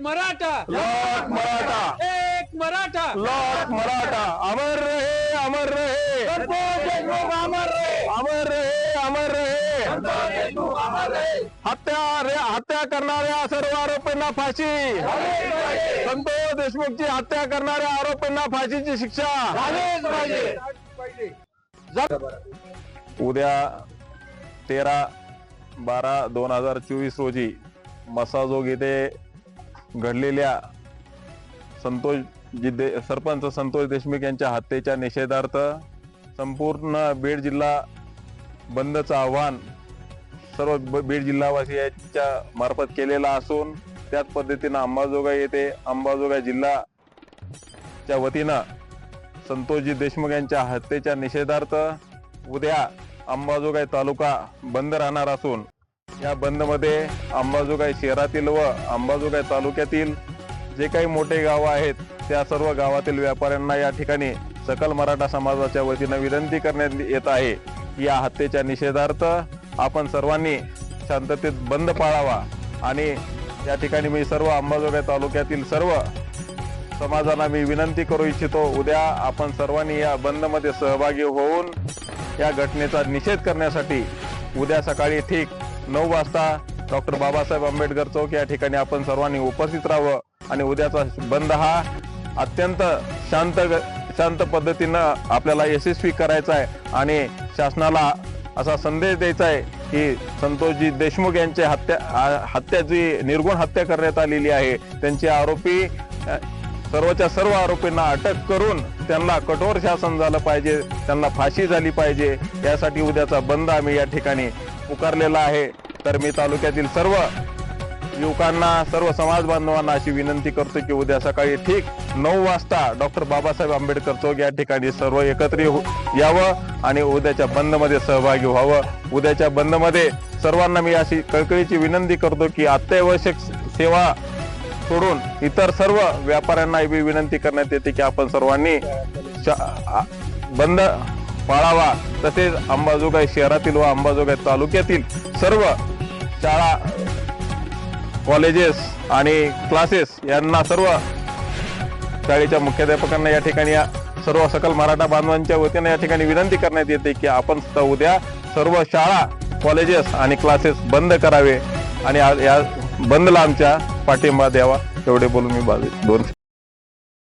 मराठा. लाख मराठा. एक मराठा. लाख मराठा. अमर रहे अमर रहे. संतोष देशमुख अमर रहे. अमर रहे अमर रहे. संतोष देशमुख अमर रहे. हत्या रे हत्या करणाऱ्या सर्व आरोपींना फाशी. झालेच पाहिजे. संतोष देशमुखची हत्या करणाऱ्या आरोपींना फाशीची शिक्षा. झालेच पाहिजे. उद्या तेरा बारा दोन हजार चोवीस रोजी मसाजोग येथे घडलेल्या संतोष जिद्दे सरपंच संतोष देशमुख यांच्या हत्येच्या निषेधार्थ संपूर्ण बीड जिल्हा बंदचं आव्हान सर्व ब- बीड जिल्हावासी यांच्या मार्फत केलेला असून त्याच पद्धतीनं अंबाजोगाई येथे अंबाजोगाई जिल्हाच्या वतीनं संतोषजी देशमुख यांच्या हत्येच्या निषेधार्थ उद्या अंबाजोगाई तालुका बंद राहणार असून या बंदमध्ये अंबाजोगाई शहरातील व अंबाजोगाई तालुक्यातील जे काही मोठे गावं आहेत त्या सर्व गावातील व्यापाऱ्यांना या ठिकाणी सकल मराठा समाजाच्या वतीनं विनंती करण्यात येत आहे. की या हत्येच्या निषेधार्थ आपण सर्वांनी शांततेत बंद पाळावा आणि या ठिकाणी मी सर्व अंबाजोगाई तालुक्यातील सर्व समाजाला मी विनंती करू इच्छितो उद्या आपण सर्वांनी या बंदमध्ये सहभागी होऊन या घटनेचा निषेध करण्यासाठी उद्या सकाळी ठीक नऊ वाजता डॉक्टर बाबासाहेब आंबेडकर चौक या ठिकाणी आपण सर्वांनी उपस्थित राहावं आणि उद्याचा बंद हा अत्यंत शांत शांत पद्धतीनं आपल्याला यशस्वी करायचा आहे आणि शासनाला असा संदेश द्यायचा आहे की संतोषजी देशमुख यांची हत्या हत्या जी निर्गुण हत्या करण्यात आलेली आहे त्यांचे आरोपी सर्वच्या सर्व आरोपींना अटक करून त्यांना कठोर शासन झालं पाहिजे त्यांना फाशी झाली पाहिजे. यासाठी उद्याचा बंद आम्ही या ठिकाणी पुकारलेला आहे. तर मी तालुक्यातील सर्व युवकांना सर्व समाज बांधवांना अशी विनंती करतो की उद्या सकाळी ठीक नऊ वाजता डॉक्टर बाबासाहेब आंबेडकर चौक या ठिकाणी सर्व एकत्र हो- यावं आणि उद्याच्या बंदमध्ये सहभागी व्हावं. उद्याच्या बंदमध्ये सर्वांना मी अशी कळकळीची विनंती करतो की अत्यावश्यक सेवा सोडून इतर सर्व व्यापाऱ्यांना विनंती करण्यात येते की आपण सर्वांनी बंद पाळावा. तसेच अंबाजोगाई शहरातील व अंबाजोगाई तालुक्यातील सर्व शाळा कॉलेजेस आणि क्लासेस यांना सर्व शाळेच्या मुख्याध्यापकांना या ठिकाणी सर्व सकल मराठा बांधवांच्या वतीने या ठिकाणी विनंती करण्यात येते की आपण सुद्धा उद्या सर्व शाळा कॉलेजेस आणि क्लासेस बंद करावे आणि या बंदला आमच्या पाठिंबा द्यावा. एवढे बोलून मी बाजू दोन